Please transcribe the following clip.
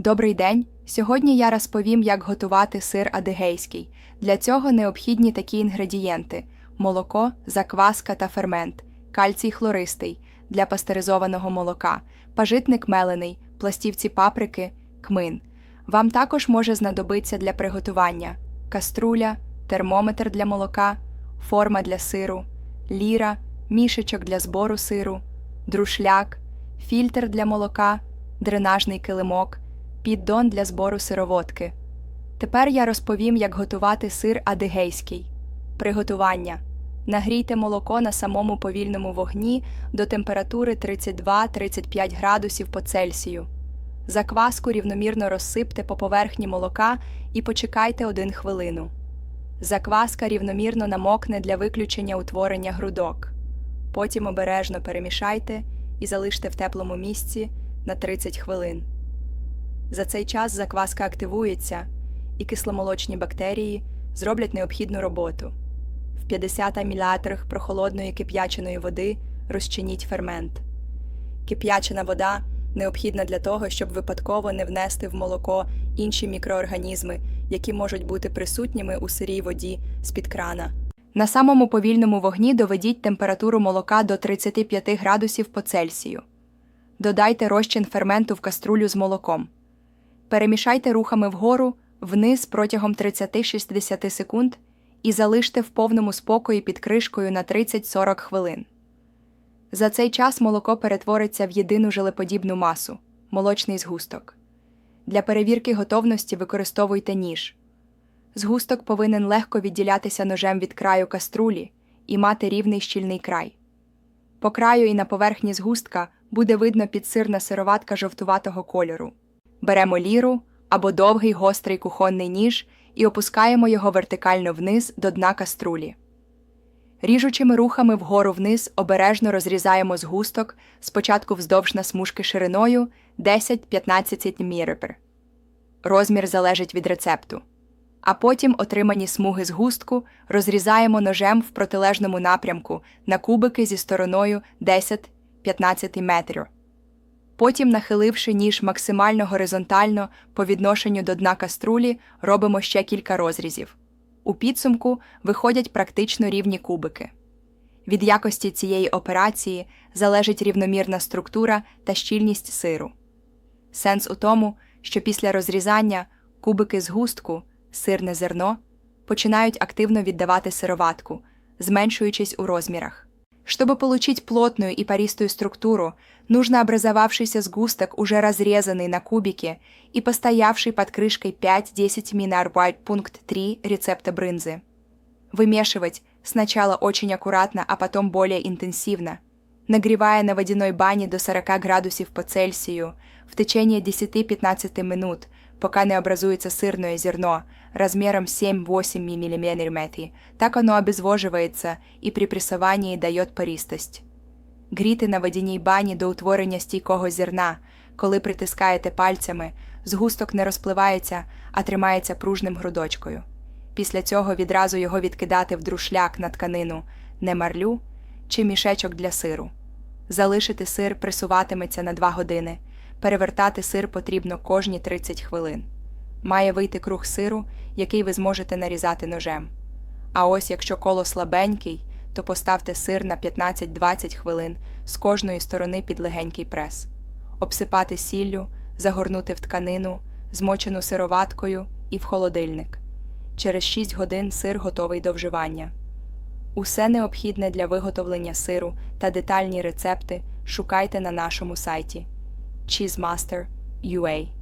Добрий день! Сьогодні я розповім, як готувати сир адигейський. Для цього необхідні такі інгредієнти: молоко, закваска та фермент, кальцій хлористий для пастеризованого молока, пажитник мелений, пластівці паприки, кмин. Вам також може знадобитися для приготування каструля, термометр для молока, форма для сиру, ліра, мішечок для збору сиру, друшляк, фільтр для молока, дренажний килимок, піддон для збору сироводки. Тепер я розповім, як готувати сир адигейський. Приготування. Нагрійте молоко на самому повільному вогні до температури 32-35 градусів по Цельсію. Закваску рівномірно розсипте по поверхні молока і почекайте 1 хвилину. Закваска рівномірно намокне для виключення утворення грудок. Потім обережно перемішайте і залиште в теплому місці на 30 хвилин. За цей час закваска активується, і кисломолочні бактерії зроблять необхідну роботу. В 50 мл прохолодної кип'яченої води розчиніть фермент. Кип'ячена вода необхідна для того, щоб випадково не внести в молоко інші мікроорганізми, які можуть бути присутніми у сирій воді з-під крана. На самому повільному вогні доведіть температуру молока до 35 градусів по Цельсію. Додайте розчин ферменту в каструлю з молоком. Перемішайте рухами вгору, вниз протягом 30-60 секунд і залиште в повному спокої під кришкою на 30-40 хвилин. За цей час молоко перетвориться в єдину желеподібну масу молочний згусток. Для перевірки готовності використовуйте ніж. Згусток повинен легко відділятися ножем від краю каструлі і мати рівний щільний край. По краю і на поверхні згустка буде видно підсирна сироватка жовтуватого кольору. Беремо ліру або довгий гострий кухонний ніж і опускаємо його вертикально вниз до дна каструлі. Ріжучими рухами вгору вниз обережно розрізаємо згусток спочатку вздовж на смужки шириною 10-15 мм. Розмір залежить від рецепту. А потім отримані смуги згустку розрізаємо ножем в протилежному напрямку на кубики зі стороною 10-15 метрів. Потім, нахиливши ніж максимально горизонтально по відношенню до дна каструлі, робимо ще кілька розрізів. У підсумку виходять практично рівні кубики. Від якості цієї операції залежить рівномірна структура та щільність сиру. Сенс у тому, що після розрізання кубики згустку, сирне зерно, починають активно віддавати сироватку, зменшуючись у розмірах. Чтобы получить плотную и пористую структуру, нужно образовавшийся сгусток, уже разрезанный на кубики и постоявший под крышкой 5-10 минар White пункт 3 рецепта брынзы. Вымешивать сначала очень аккуратно, а потом более интенсивно, нагревая на водяной бане до 40 градусов по Цельсию в течение 10-15 минут, пока не образуется сырное зерно размером 7-8 мм, так оно обезвоживается и при прессовании дает пористость. Гріти на водяній бані до утворення стійкого зерна, коли притискаєте пальцями, згусток не розпливається, а тримається пружним грудочкою. Після цього відразу його відкидати в друшляк на тканину, не марлю чи мішечок для сиру. Залишити сир пресуватиметься на 2 години. Перевертати сир потрібно кожні 30 хвилин. Має вийти круг сиру, який ви зможете нарізати ножем. А ось якщо коло слабенький, то поставте сир на 15-20 хвилин з кожної сторони під легенький прес, обсипати сіллю, загорнути в тканину, змочену сироваткою і в холодильник. Через 6 годин сир готовий до вживання. Усе необхідне для виготовлення сиру та детальні рецепти шукайте на нашому сайті cheesemaster.ua